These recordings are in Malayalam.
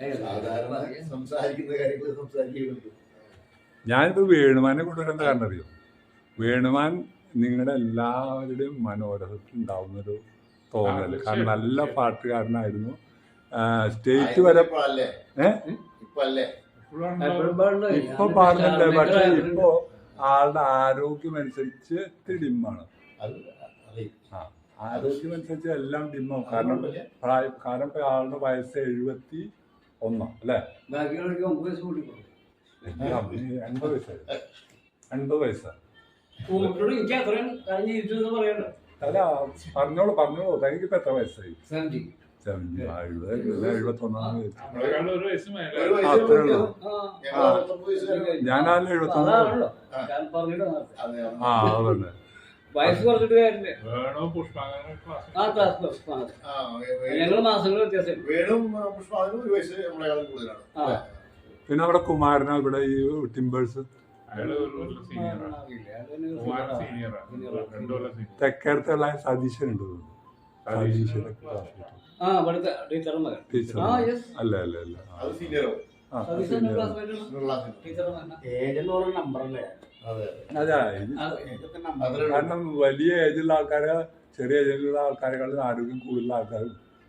സാധാരണ സംസാരിക്കുന്ന കാര്യങ്ങൾ സംസാരിക്കുന്നുണ്ട്. ഞാനിപ്പോൾ വേണുമാനെ കൊണ്ടുവരാൻ കാരണം അറിയോ? വേണുമാൻ നിങ്ങളുടെ എല്ലാവരുടെയും മനോരഥത്തിൽ ഉണ്ടാവുന്നൊരു തോന്നൽ കാരണം നല്ല പാട്ടുകാരനായിരുന്നു. സ്റ്റേറ്റ് വരെ ഇപ്പൊ പാടുന്നില്ല പക്ഷെ ഇപ്പോ ആളുടെ ആരോഗ്യം അനുസരിച്ച് ഇത്തിരി ഡിമ്മാണ്. അത് അതെ. ആ ആരോഗ്യം അനുസരിച്ച് എല്ലാം ഡിമ്മാവും കാരണം. പ്രായം കാരണം ഇപ്പൊ ആളുടെ വയസ്സ് എഴുപത്തി ഒന്നോ അല്ലേ? ബാക്കിയുള്ളവർക്ക് ഒമ്പത് വയസ്സ് കൂടി. എൺപത് വയസ്സായി എൺപത് വയസ്സാ. എനിക്ക് അത്രയും കഴിഞ്ഞ് ഇരുട്ടെന്ന് പറയണ്ട. അല്ല പറഞ്ഞോളൂ പറഞ്ഞോളൂ. തനിക്ക് ഇപ്പൊ എത്ര വയസ്സായി? സെവന്റി സെവന്റി എഴുപത് എഴുപത് എഴുപത്തൊന്നാം വയസ്സ്. നമ്മളെക്കാളും ഒരു വയസ്സ് മേലെ. ഒരു വയസ്സ് അത്രേ ഉള്ളൂ. വ്യത്യാസം. ആ. ഞങ്ങൾ അറുപത്തൊമ്പത് വയസ്സുകാരാണ്. ഞാനാണ് എഴുപത്തൊന്ന്. അതാണല്ലോ. ആ. ഞാൻ പറഞ്ഞിട്ട് നേരത്തെ. അതെ, അതെ. ആ അതന്നെ. വയസ്സ് കുറച്ചിട്ട് കാര്യമില്ല. വേണോ പുഷ്പാങ്കന ആ ക്ലാസ് ഞങ്ങൾ മാസങ്ങൾ വ്യത്യാസം. വേണും ഒരു വയസ്സ് നമ്മളെക്കാളും കൂടുതലാണ്. ആ. പിന്നെ അവിടെ കുമാരന ഇവിടെ ഈ ടിമ്പേഴ്സ്. തെക്കേടത്തുള്ള സതീശൻ ഉണ്ട് മകൻ. ടീച്ചർ അല്ല അല്ല അല്ല. മകൻ പറഞ്ഞ നമ്പറല്ലേ അതെ. കാരണം വലിയ ഏജിലുള്ള ആൾക്കാരെ ചെറിയ ഏജിലുള്ള ആൾക്കാരെക്കാളും ആരോഗ്യം കൂടുതലുള്ള ആൾക്കാർ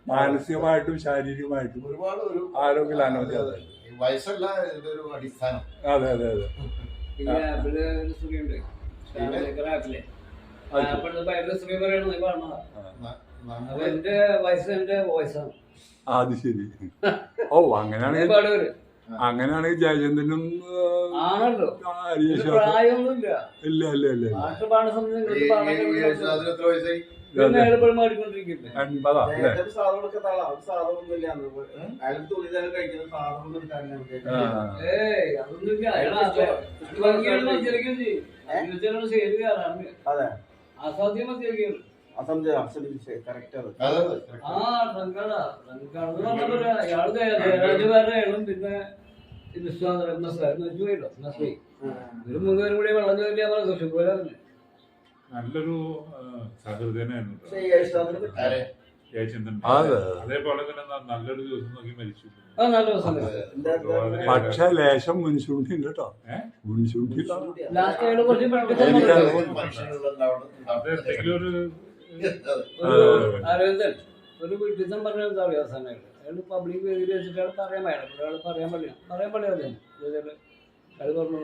മാനസികമായിട്ടും ശാരീരികമായിട്ടും ഒരുപാട് ഒരു ആരോഗ്യം അനവധി അതെ, അതെ. ഈ വയസ്സല്ല അടിസ്ഥാനം. അതെ അതെ അതെ. അത് ശരി. ഓ അങ്ങനെയാണെങ്കിൽ അങ്ങനെയാണെങ്കിൽ ജയചന്ദ്രനും ആണല്ലോ ഇല്ല ഇല്ല ഇല്ല എൺപതാ അല്ലേ ആ. കറക്റ്റ് പിന്നെ നല്ലൊരു സഹൃദയനായിരുന്നു. അതേപോലെ തന്നെ നല്ലൊരു ദിവസം നോക്കി മരിച്ചു. പക്ഷെ ലേശം മുൻശൂണ്ടി ഉണ്ട് കേട്ടോ? മുൻശൂണ്ടി എന്തെങ്കിലും ഒരു ഒരു അരവിന്ദൻ ഒരു വിഡിസം പറഞ്ഞ എന്താ പറയുക അവസാനം അയാൾ പബ്ലിക് വേദിയിൽ വെച്ചിട്ട് അയാൾ പറയാൻ പാടില്ല. പറയാൻ പാടില്ല. പറയാൻ പാടില്ല അദ്ദേഹം അയാൾ പറഞ്ഞു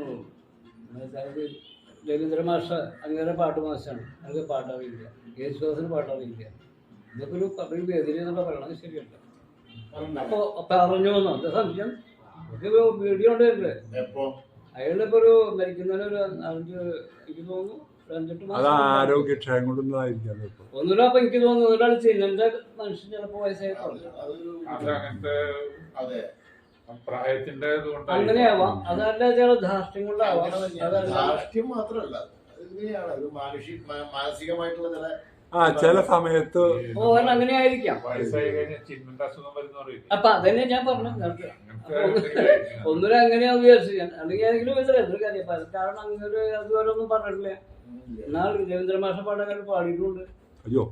രവീന്ദ്ര മാഷ അങ്ങനെ പാട്ട് മാഷാണ് അയാൾക്ക് പാട്ടറിയില്ല. യേശുദാസിന് പാട്ടറിയില്ല. ഇതൊക്കെ ഒരു പബ്ലിക് വേദിയിൽ എന്നുള്ള പറയണത് ശരിയല്ല. അപ്പോൾ പറഞ്ഞു വന്നു? എന്താ സംശയം? വീഡിയോ ഉണ്ടായിട്ടില്ലേ എപ്പോ? അയാളിപ്പോ ഒരു മരിക്കുന്നതിന് ഒരു അഞ്ച് എനിക്ക് തോന്നുന്നു അത് മാസം മുമ്പാണ്. ആരോഗ്യക്ഷയം കൊണ്ടൊന്നതായിരിക്കാം ഒന്നുമില്ല അപ്പൊ എനിക്ക് തോന്നുന്നു ഒരാൾ ചെയ്യുന്നതിന്റെ മനുഷ്യൻ ചിലപ്പോ വയസ്സായി അതൊരു അത് അങ്ങനത്തെ അതെ. പ്രായത്തിന്റെ അങ്ങനെയാവാം. അതല്ല ചില ധാർഷ്ട്യം കൊണ്ടാവാം അതല്ല. ധാർഷ്ട്യം മാത്രമല്ല. ഇങ്ങനെയാണ്. ഒരു മാനുഷിക മാനസികമായിട്ടുള്ള ചില ആ ചില സമയത്ത് ഓ അങ്ങനെ ആയിരിക്കാം അപ്പൊ അതന്നെ ഞാൻ പറഞ്ഞു. ഒന്നുമില്ല അങ്ങനെയാ വിചാരിച്ചു അല്ലെങ്കിൽ ഏതെങ്കിലും വിധത്തിൽ എന്തൊരു കാര്യം? കാരണം അങ്ങനെ ഒരു അതുപോലെ ഒന്നും പറഞ്ഞിട്ടില്ല. എന്നാൽ രവീന്ദ്ര മാഷ പാടാൻ പാടിയിട്ടുണ്ട്. അയ്യോ.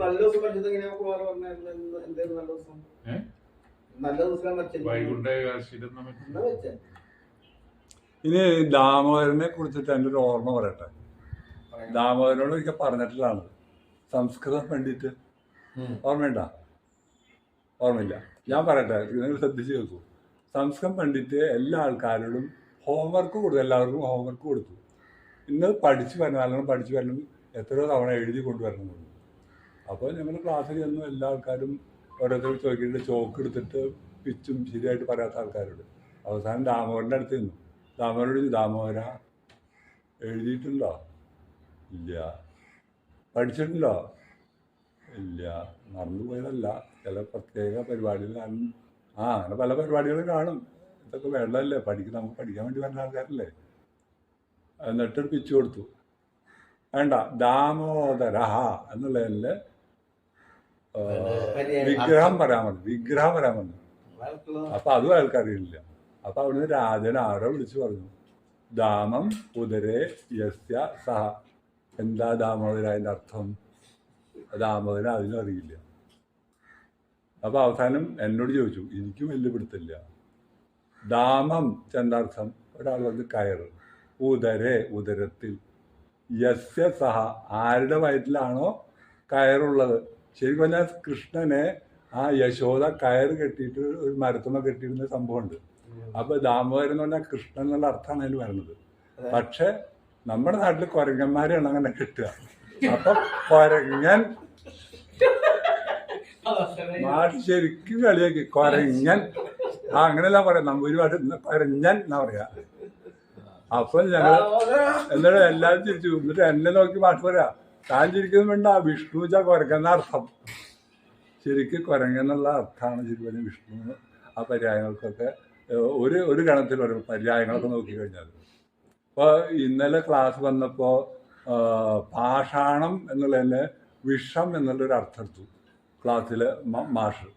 നല്ല ദിവസം പഠിച്ചത് എങ്ങനെയാ കുമാർ പറഞ്ഞ എന്തായിരുന്നു നല്ല ദിവസം? നല്ല ദിവസം വെച്ചത് ഇനി ദാമോദരനെ കുറിച്ചിട്ട് എന്റെ ഒരു ഓർമ്മ പറയട്ടെ ദാമോദരനോട് ഒരിക്കൽ പറഞ്ഞിട്ടുള്ളതാണ് സംസ്കൃത പണ്ഡിറ്റ് ഓർമ്മയുണ്ട? ഓർമ്മയില്ല. ഞാൻ പറയട്ടെ നിങ്ങൾ ശ്രദ്ധിച്ച് കേൾക്കൂ. സംസ്കൃതം പണ്ഡിറ്റ് എല്ലാ ആൾക്കാരോടും ഹോംവർക്ക് കൊടുത്തു. എല്ലാവർക്കും ഹോംവർക്ക് കൊടുത്തു. ഇന്ന് പഠിച്ചു വരണം നല്ലോണം പഠിച്ചു വരണം എത്രയോ തവണ എഴുതി കൊണ്ടുവരണം അപ്പോൾ ഞങ്ങൾ ക്ലാസ്സിൽ ചെന്നു എല്ലാ ആൾക്കാരും ഓരോരുത്തർ ചോദിക്കുന്നുണ്ട് ചോക്ക് എടുത്തിട്ട് പിച്ചും ശരിയായിട്ട് പറയാത്ത ആൾക്കാരോട് അവസാനം ദാമോദരന്റെ അടുത്ത് നിന്നു ദാമോദരോട് ദാമോദര എഴുതിയിട്ടുണ്ടോ? ഇല്ല. പഠിച്ചിട്ടുണ്ടോ? ഇല്ല. മറന്നുപോയതല്ല. ചില പ്രത്യേക പരിപാടികൾ ആ അങ്ങനെ പല പരിപാടികളും കാണും. ഇതൊക്കെ വേണ്ടതല്ലേ പഠിക്കും നമുക്ക് പഠിക്കാൻ വേണ്ടി വരുന്ന ആൾക്കാരല്ലേ? എന്നിട്ട് പിച്ചു കൊടുത്തു. വേണ്ട ദാമോദര എന്നുള്ളതിന്റെ വിഗ്രഹം പറയാൻ മതി വിഗ്രഹം പറയാൻ മതി. അപ്പൊ അതും അയാൾക്കറിയില്ല അപ്പൊ അവിടുന്ന് രാജൻ ആരോ വിളിച്ചു പറഞ്ഞു ദാമം ഉദരേ യസ്യ സഹ. എന്താ ദാമോദര അതിന്റെ അർത്ഥം? ദാമോദര അതിനും അറിയില്ല. അപ്പൊ അവസാനം എന്നോട് ചോദിച്ചു എനിക്കും വലിയ പിടുത്തില്ല ദാമം ചെന്താർത്ഥം ഒരാൾ വന്ന് കയറ്. ഉദരേ ഉദരത്തിൽ. യസ്യ സഹ. ആരുടെ വയറ്റിലാണോ കയറുള്ളത്. ശരിക്കും പറഞ്ഞാൽ കൃഷ്ണനെ ആ യശോദ കയറ് കെട്ടിയിട്ട് ഒരു മരത്തുമ്മ കെട്ടിയിരുന്ന സംഭവമുണ്ട്. അപ്പൊ ദാമോദരൻ എന്ന് പറഞ്ഞാൽ കൃഷ്ണൻ എന്നുള്ള അർത്ഥമാണ് അതിന് വരുന്നത്. പക്ഷെ നമ്മുടെ നാട്ടിൽ കുരങ്ങന്മാരെയാണ് അങ്ങനെ കിട്ടുക. അപ്പൊ കൊരങ്ങൻ നാട്ടിൽ ശരിക്കും കളിയാക്കി. കുരങ്ങൻ. ആ അങ്ങനെയല്ല പറയാം. നമ്പൂരി ഒരുപാട് കൊരങ്ങൻ എന്നാ പറയാ. അപ്പൊ ഞങ്ങൾ എന്നിട്ട് എല്ലാവരും ചിരിച്ചു. എന്നിട്ട് എന്നെ നോക്കി പാട്ട് പറയാ താൻ ചിരിക്കുന്നത് വേണ്ട വിഷ്ണു വെച്ചാൽ കുരങ്ങെന്ന അർത്ഥം. ശരിക്കും കുരങ്ങെന്നുള്ള അർത്ഥമാണ് ശരിക്കും വിഷ്ണു ആ പര്യായങ്ങൾക്കൊക്കെ ഒരു ഒരു ഗണത്തിൽ ഒരു പര്യായങ്ങളൊക്കെ നോക്കിക്കഴിഞ്ഞാൽ അപ്പോൾ ഇന്നലെ ക്ലാസ് വന്നപ്പോൾ പാഷാണം എന്നുള്ളതിന് വിഷം എന്നുള്ളൊരു അർത്ഥം എടുത്തു ക്ലാസ്സിൽ മാഷ്.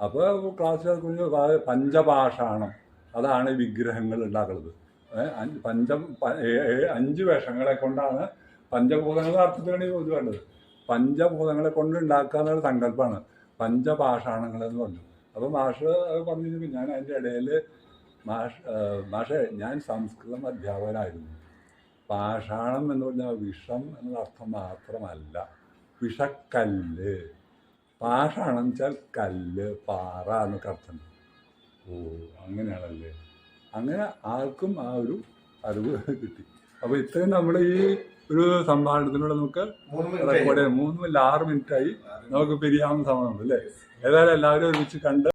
അപ്പോൾ ക്ലാസ്സിൽ കുഞ്ഞ് പഞ്ചപാഷാണം. അതാണ് വിഗ്രഹങ്ങൾ ഉണ്ടാക്കുന്നത്. പഞ്ചം അഞ്ച് വേഷങ്ങളെ കൊണ്ടാണ് പഞ്ചഭൂതങ്ങളുടെ അർത്ഥത്തിലാണ് ഈ ഇത് വേണ്ടത്. പഞ്ചഭൂതങ്ങളെ കൊണ്ട് ഉണ്ടാക്കുക എന്നൊരു സങ്കല്പമാണ് പഞ്ചപാഷാണങ്ങൾ എന്ന് പറഞ്ഞു. അപ്പോൾ മാഷ് അത് പറഞ്ഞു ഞാൻ അതിന്റെ ഇടയിൽ മാഷ് മാഷേ ഞാൻ സംസ്കൃതം അധ്യാപകനായിരുന്നു. പാഷാണം എന്ന് പറഞ്ഞാൽ വിഷം എന്നുള്ള അർത്ഥം മാത്രമല്ല വിഷക്കല്ല്. പാഷാണം വെച്ചാൽ കല്ല് പാറ എന്നൊക്കെ അർത്ഥം ഓ അങ്ങനെയാണല്ലേ? അങ്ങനെ ആർക്കും ആ ഒരു അറിവ് കിട്ടി. അപ്പോൾ ഇത്രയും നമ്മൾ ഈ ഒരു സംഭാഷണത്തിലൂടെ നമുക്ക് റെക്കോർഡ് ചെയ്യാം. മൂന്ന് മിനിറ്റ് ആറ് മിനിറ്റ് ആയി. നമുക്ക് പിരിയാവുന്ന സമയമുണ്ട് അല്ലേ? ഏതായാലും എല്ലാവരും ഒരുമിച്ച് കണ്ട്